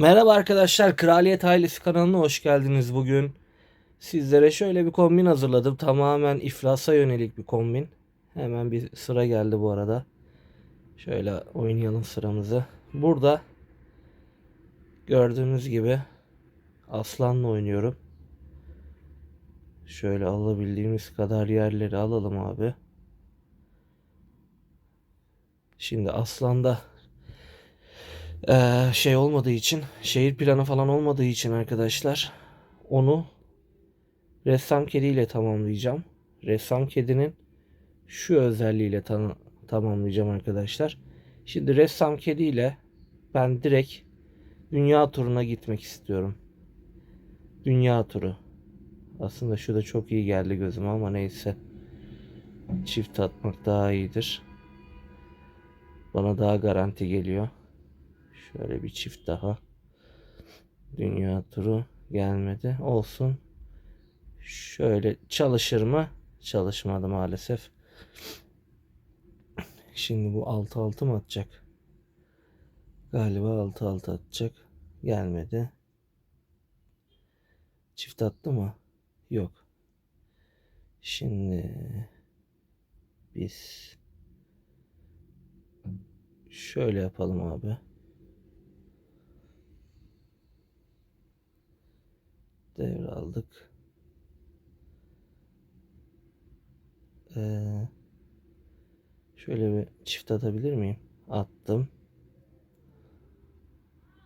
Merhaba arkadaşlar, Kraliyet Ailesi kanalına hoş geldiniz bugün. Sizlere şöyle bir kombin hazırladım. Tamamen iflasa yönelik bir kombin. Hemen bir sıra geldi bu arada. Şöyle oynayalım sıramızı. Burada gördüğünüz gibi aslanla oynuyorum. Şöyle alabildiğimiz kadar yerleri alalım abi. Şimdi aslanda ee, şey olmadığı için, şehir planı falan olmadığı için arkadaşlar onu ressam kediyle tamamlayacağım. Ressam kedinin şu özelliğiyle tan- tamamlayacağım arkadaşlar. Şimdi ressam kediyle ben direkt dünya turuna gitmek istiyorum. Dünya turu. Aslında şu da çok iyi geldi gözüme ama neyse. Çift atmak daha iyidir. Bana daha garanti geliyor. Şöyle bir çift daha. Dünya turu gelmedi. Olsun. Şöyle çalışır mı? Çalışmadı maalesef. Şimdi bu 6-6 mı atacak? Galiba 6-6 atacak. Gelmedi. Çift attı mı? Yok. Şimdi biz şöyle yapalım abi. Devraldık. Ee, şöyle bir çift atabilir miyim? Attım.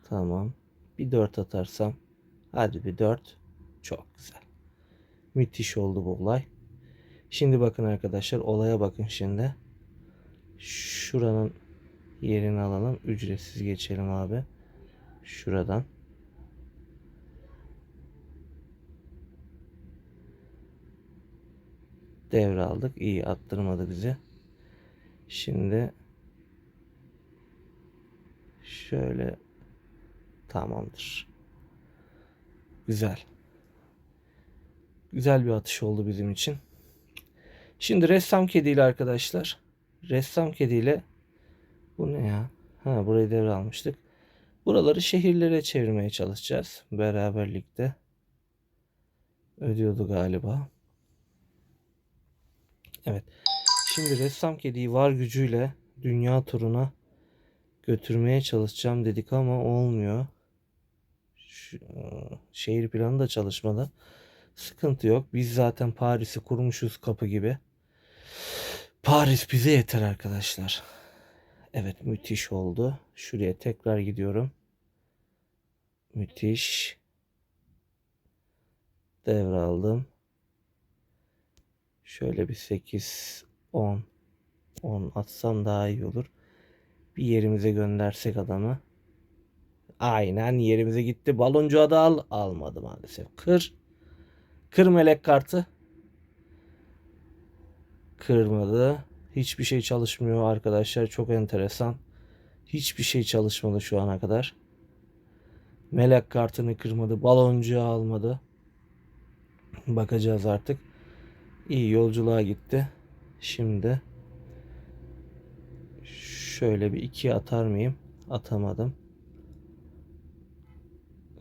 Tamam. Bir dört atarsam. Hadi bir dört. Çok güzel. Müthiş oldu bu olay. Şimdi bakın arkadaşlar olaya bakın şimdi. Şuranın yerini alalım. Ücretsiz geçelim abi. Şuradan. Devraldık. İyi attırmadı bizi. Şimdi şöyle tamamdır. Güzel. Güzel bir atış oldu bizim için. Şimdi ressam kediyle arkadaşlar. Ressam kediyle bu ne ya? Ha burayı devralmıştık. Buraları şehirlere çevirmeye çalışacağız. Beraberlikte. Ödüyordu galiba. Evet. Şimdi ressam kediyi var gücüyle dünya turuna götürmeye çalışacağım dedik ama olmuyor. Şu, e, şehir planı da çalışmadı. Sıkıntı yok. Biz zaten Paris'i kurmuşuz kapı gibi. Paris bize yeter arkadaşlar. Evet müthiş oldu. Şuraya tekrar gidiyorum. Müthiş. Devraldım. Şöyle bir 8, 10, 10 atsam daha iyi olur. Bir yerimize göndersek adamı. Aynen yerimize gitti. Baloncuğa da al. Almadı maalesef. Kır. Kır melek kartı. Kırmadı. Hiçbir şey çalışmıyor arkadaşlar. Çok enteresan. Hiçbir şey çalışmadı şu ana kadar. Melek kartını kırmadı. Baloncuğu almadı. Bakacağız artık. İyi yolculuğa gitti. Şimdi şöyle bir iki atar mıyım? Atamadım.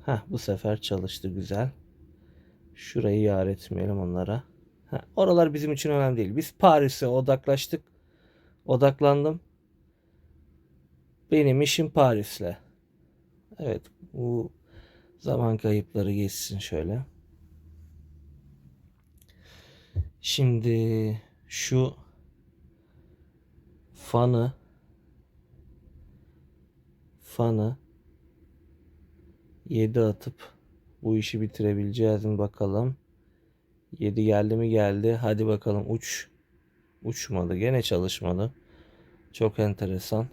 Ha bu sefer çalıştı güzel. Şurayı yar etmeyelim onlara. Ha, oralar bizim için önemli değil. Biz Paris'e odaklaştık. Odaklandım. Benim işim Paris'le. Evet bu zaman kayıpları geçsin şöyle. Şimdi şu fanı fanı 7 atıp bu işi bitirebileceğiz mi bakalım. 7 geldi mi geldi. Hadi bakalım uç. Uçmadı. Gene çalışmadı. Çok enteresan.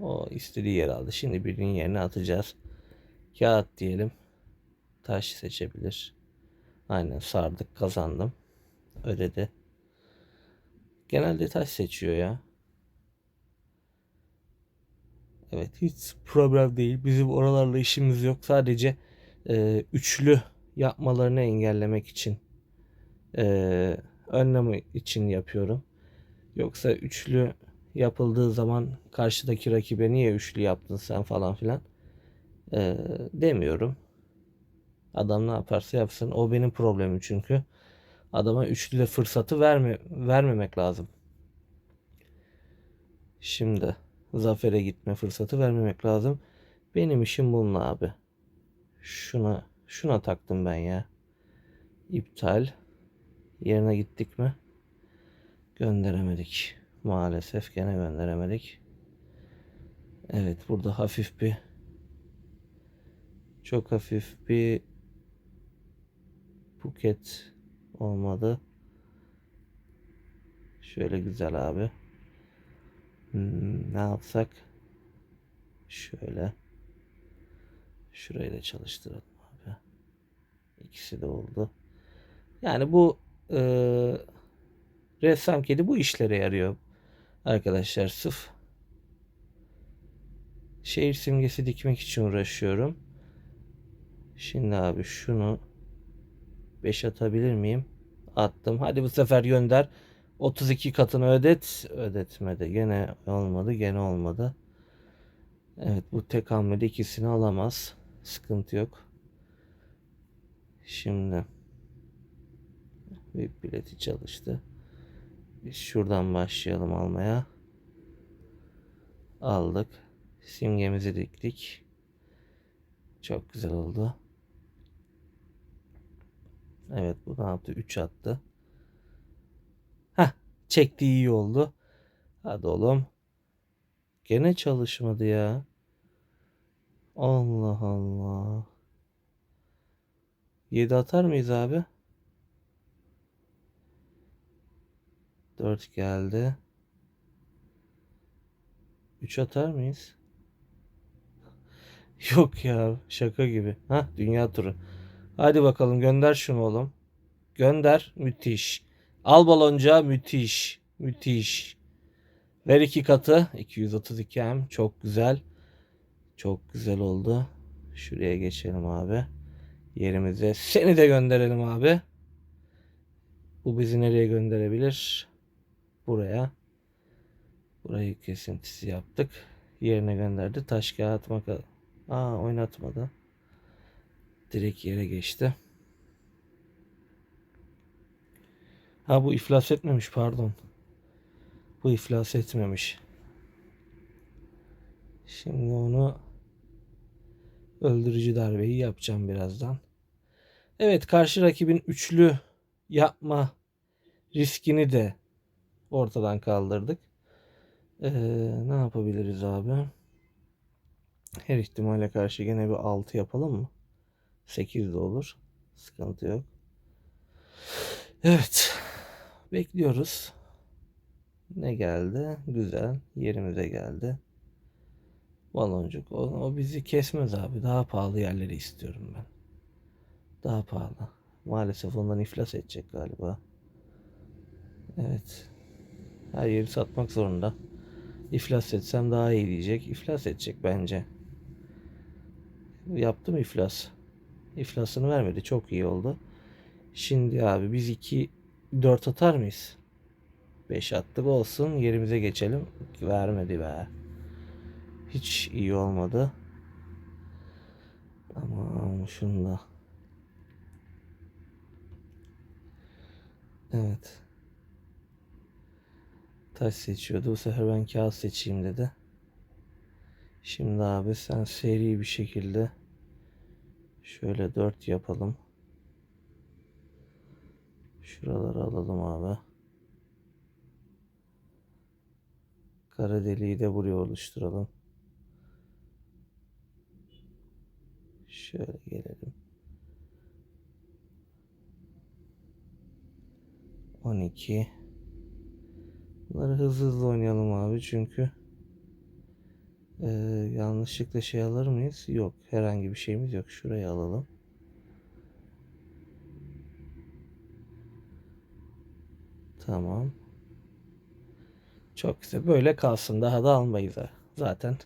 O istediği yer aldı. Şimdi birinin yerine atacağız. Kağıt diyelim. Taş seçebilir. Aynen sardık kazandım ödedi. Genelde taş seçiyor ya. Evet hiç problem değil. Bizim oralarla işimiz yok. Sadece e, üçlü yapmalarını engellemek için e, önlemi için yapıyorum. Yoksa üçlü yapıldığı zaman karşıdaki rakibe niye üçlü yaptın sen falan filan Ee, demiyorum. Adam ne yaparsa yapsın. O benim problemim çünkü. Adama üçlüde fırsatı verme, vermemek lazım. Şimdi zafere gitme fırsatı vermemek lazım. Benim işim bununla abi. Şuna şuna taktım ben ya. İptal. Yerine gittik mi? Gönderemedik. Maalesef gene gönderemedik. Evet burada hafif bir çok hafif bir buket olmadı. Şöyle güzel abi. Hmm, ne yapsak? Şöyle. Şurayı da çalıştıralım abi. İkisi de oldu. Yani bu e, ressam kedi bu işlere yarıyor. Arkadaşlar sıf şehir simgesi dikmek için uğraşıyorum. Şimdi abi şunu 5 atabilir miyim? Attım. Hadi bu sefer gönder. 32 katını ödet. Ödetmedi. Gene olmadı. Gene olmadı. Evet bu tek hamlede ikisini alamaz. Sıkıntı yok. Şimdi bir bileti çalıştı. Biz şuradan başlayalım almaya. Aldık. Simgemizi diktik. Çok güzel oldu. Evet bu ne yaptı? 3 attı. Heh çekti iyi oldu. Hadi oğlum. Gene çalışmadı ya. Allah Allah. 7 atar mıyız abi? 4 geldi. 3 atar mıyız? Yok ya şaka gibi. Ha dünya turu. Hadi bakalım gönder şunu oğlum. Gönder. Müthiş. Al balonca müthiş. Müthiş. Ver iki katı. 232 m Çok güzel. Çok güzel oldu. Şuraya geçelim abi. Yerimize. Seni de gönderelim abi. Bu bizi nereye gönderebilir? Buraya. Burayı kesintisi yaptık. Yerine gönderdi. Taş kağıt makas. Aa oynatmadı. Direkt yere geçti. Ha bu iflas etmemiş pardon. Bu iflas etmemiş. Şimdi onu öldürücü darbeyi yapacağım birazdan. Evet karşı rakibin üçlü yapma riskini de ortadan kaldırdık. Ee, ne yapabiliriz abi? Her ihtimale karşı gene bir 6 yapalım mı? 8 de olur. Sıkıntı yok. Evet. Bekliyoruz. Ne geldi? Güzel. Yerimize geldi. Baloncuk. O, o bizi kesmez abi. Daha pahalı yerleri istiyorum ben. Daha pahalı. Maalesef ondan iflas edecek galiba. Evet. Her yeri satmak zorunda. İflas etsem daha iyi diyecek. İflas edecek bence. Yaptım iflas. İflasını vermedi. Çok iyi oldu. Şimdi abi biz 2 4 atar mıyız? 5 attık olsun. Yerimize geçelim. Vermedi be. Hiç iyi olmadı. Ama şunu da. Evet. Taş seçiyordu. Bu sefer ben kağıt seçeyim dedi. Şimdi abi sen seri bir şekilde şöyle 4 yapalım. Şuraları alalım abi. Kara deliği de buraya oluşturalım. Şöyle gelelim. 12 Bunları hızlı hızlı oynayalım abi çünkü ee, yanlışlıkla şey alır mıyız? Yok. Herhangi bir şeyimiz yok. Şurayı alalım. Tamam. Çok güzel. Böyle kalsın. Daha da almayız. ha. Zaten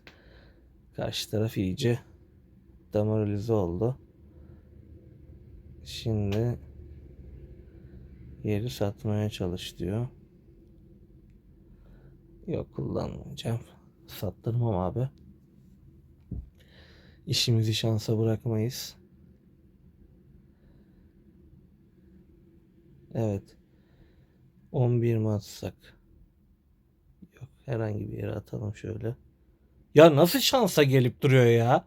karşı taraf iyice demoralize oldu. Şimdi yeri satmaya çalış diyor. Yok kullanmayacağım. Sattırmam abi. İşimizi şansa bırakmayız. Evet. 11 mi atsak? Yok. Herhangi bir yere atalım şöyle. Ya nasıl şansa gelip duruyor ya?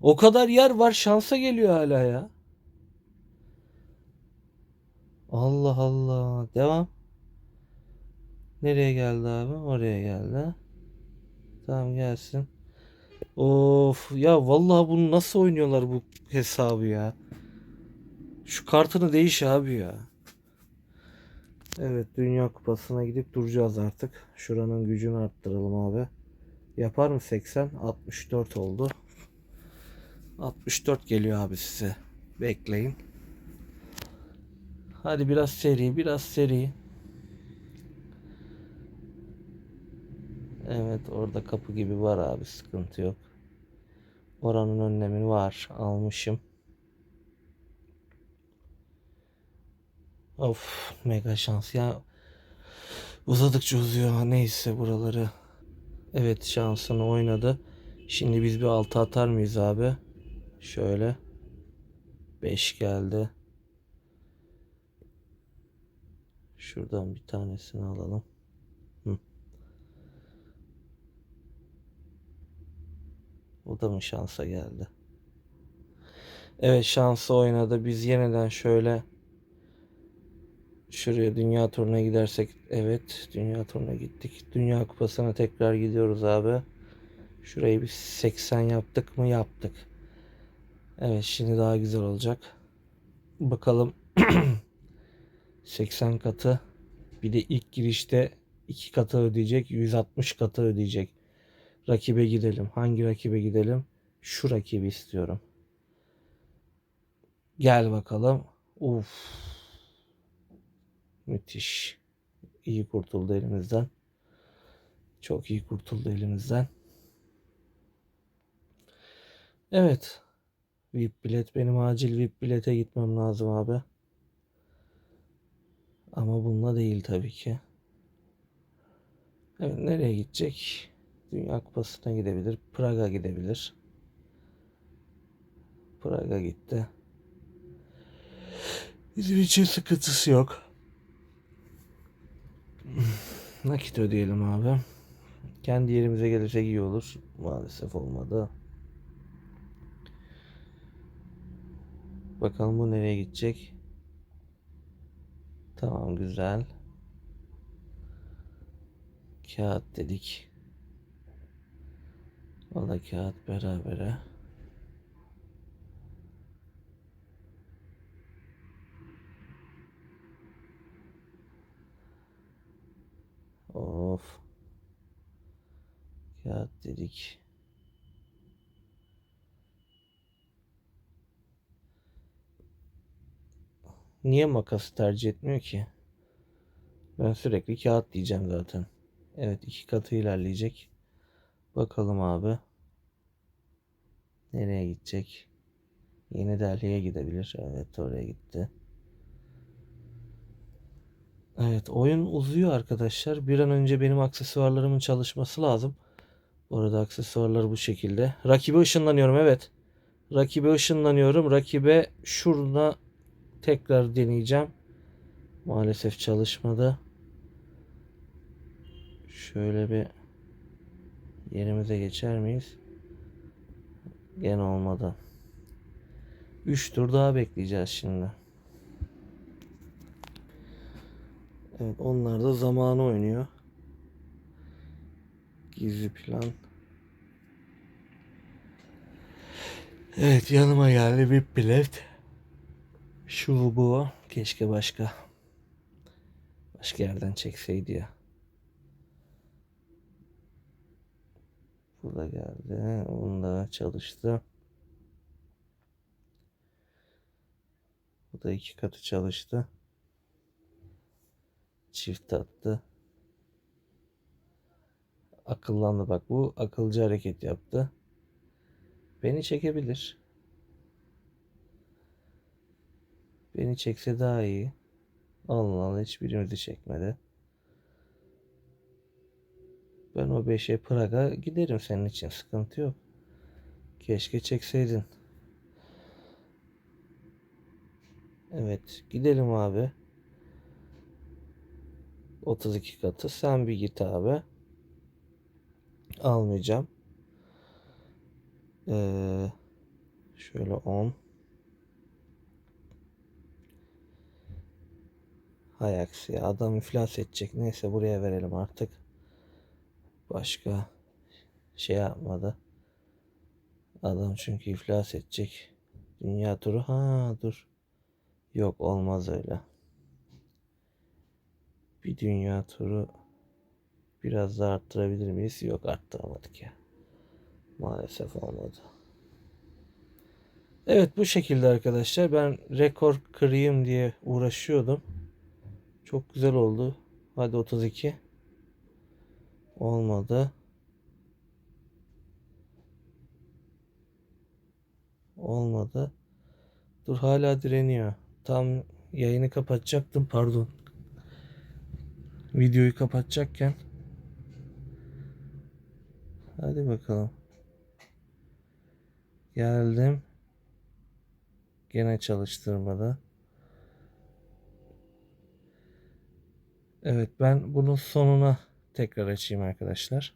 O kadar yer var şansa geliyor hala ya. Allah Allah. Devam. Nereye geldi abi? Oraya geldi. Tamam gelsin. Of ya vallahi bunu nasıl oynuyorlar bu hesabı ya? Şu kartını değiş abi ya. Evet Dünya Kupası'na gidip duracağız artık. Şuranın gücünü arttıralım abi. Yapar mı 80? 64 oldu. 64 geliyor abi size. Bekleyin. Hadi biraz seri, biraz seri. Evet orada kapı gibi var abi sıkıntı yok. Oranın önlemini var. Almışım. Of mega şans ya. Uzadıkça uzuyor. Neyse buraları. Evet şansını oynadı. Şimdi biz bir altı atar mıyız abi? Şöyle. 5 geldi. Şuradan bir tanesini alalım. O da mı şansa geldi? Evet şansı oynadı. Biz yeniden şöyle şuraya dünya turuna gidersek evet dünya turuna gittik. Dünya kupasına tekrar gidiyoruz abi. Şurayı bir 80 yaptık mı? Yaptık. Evet şimdi daha güzel olacak. Bakalım 80 katı bir de ilk girişte 2 katı ödeyecek 160 katı ödeyecek. Rakibe gidelim. Hangi rakibe gidelim? Şu rakibi istiyorum. Gel bakalım. Uf. Müthiş. İyi kurtuldu elimizden. Çok iyi kurtuldu elimizden. Evet. VIP bilet. Benim acil VIP bilete gitmem lazım abi. Ama bununla değil tabii ki. Evet nereye gidecek? Dünya Kupası'na gidebilir. Praga gidebilir. Praga gitti. Bizim için sıkıntısı yok. Nakit ödeyelim abi. Kendi yerimize gelirsek iyi olur. Maalesef olmadı. Bakalım bu nereye gidecek. Tamam güzel. Kağıt dedik. Da kağıt berabere. Of. Kağıt dedik. Niye makası tercih etmiyor ki? Ben sürekli kağıt diyeceğim zaten. Evet iki katı ilerleyecek. Bakalım abi. Nereye gidecek? Yeni Delhi'ye gidebilir. Evet oraya gitti. Evet oyun uzuyor arkadaşlar. Bir an önce benim aksesuarlarımın çalışması lazım. Bu arada aksesuarlar bu şekilde. Rakibe ışınlanıyorum evet. Rakibe ışınlanıyorum. Rakibe şurada tekrar deneyeceğim. Maalesef çalışmadı. Şöyle bir yerimize geçer miyiz? Gene olmadı. 3 tur daha bekleyeceğiz şimdi. Evet onlar da zamanı oynuyor. Gizli plan. Evet yanıma geldi bir bilet. Şu bu. Keşke başka başka yerden çekseydi ya. Bu da geldi. Onun da çalıştı. Bu da iki katı çalıştı. Çift attı. Akıllandı bak bu akılcı hareket yaptı. Beni çekebilir. Beni çekse daha iyi. Allah Allah hiçbirimizi çekmedi. Ben o 5'e Praga giderim senin için sıkıntı yok. Keşke çekseydin. Evet, gidelim abi. 32 katı. Sen bir git abi. Almayacağım. Ee, şöyle 10. Hay aksi. Adam iflas edecek. Neyse buraya verelim artık. Başka şey yapmadı. Adam çünkü iflas edecek. Dünya turu. Ha dur. Yok olmaz öyle. Bir dünya turu biraz daha arttırabilir miyiz? Yok arttıramadık ya. Maalesef olmadı. Evet bu şekilde arkadaşlar. Ben rekor kırayım diye uğraşıyordum. Çok güzel oldu. Hadi 32. Olmadı. Olmadı. Dur hala direniyor. Tam yayını kapatacaktım pardon. Videoyu kapatacakken. Hadi bakalım. Geldim. Gene çalıştırmadı. Evet ben bunun sonuna tekrar açayım arkadaşlar.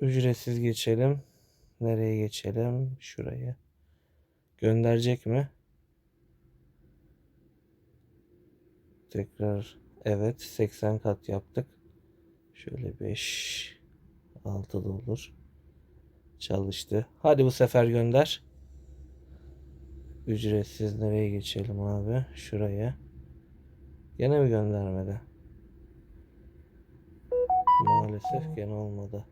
Ücretsiz geçelim. Nereye geçelim? Şuraya. Gönderecek mi? Tekrar evet 80 kat yaptık. Şöyle 5 6 da olur. Çalıştı. Hadi bu sefer gönder. Ücretsiz nereye geçelim abi? Şuraya. Gene mi göndermedi? Maalesef gene olmadı.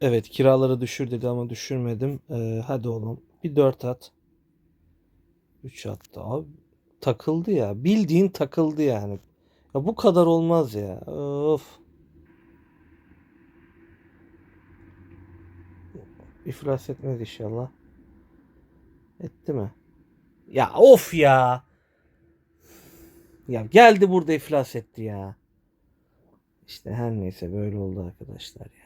Evet kiraları düşür dedi ama düşürmedim. Ee, hadi oğlum bir 4 at. 3 attı abi. Takıldı ya. Bildiğin takıldı yani. Ya bu kadar olmaz ya. Of. İflas etmez inşallah. Etti mi? Ya of ya. Ya geldi burada iflas etti ya. İşte her neyse böyle oldu arkadaşlar ya.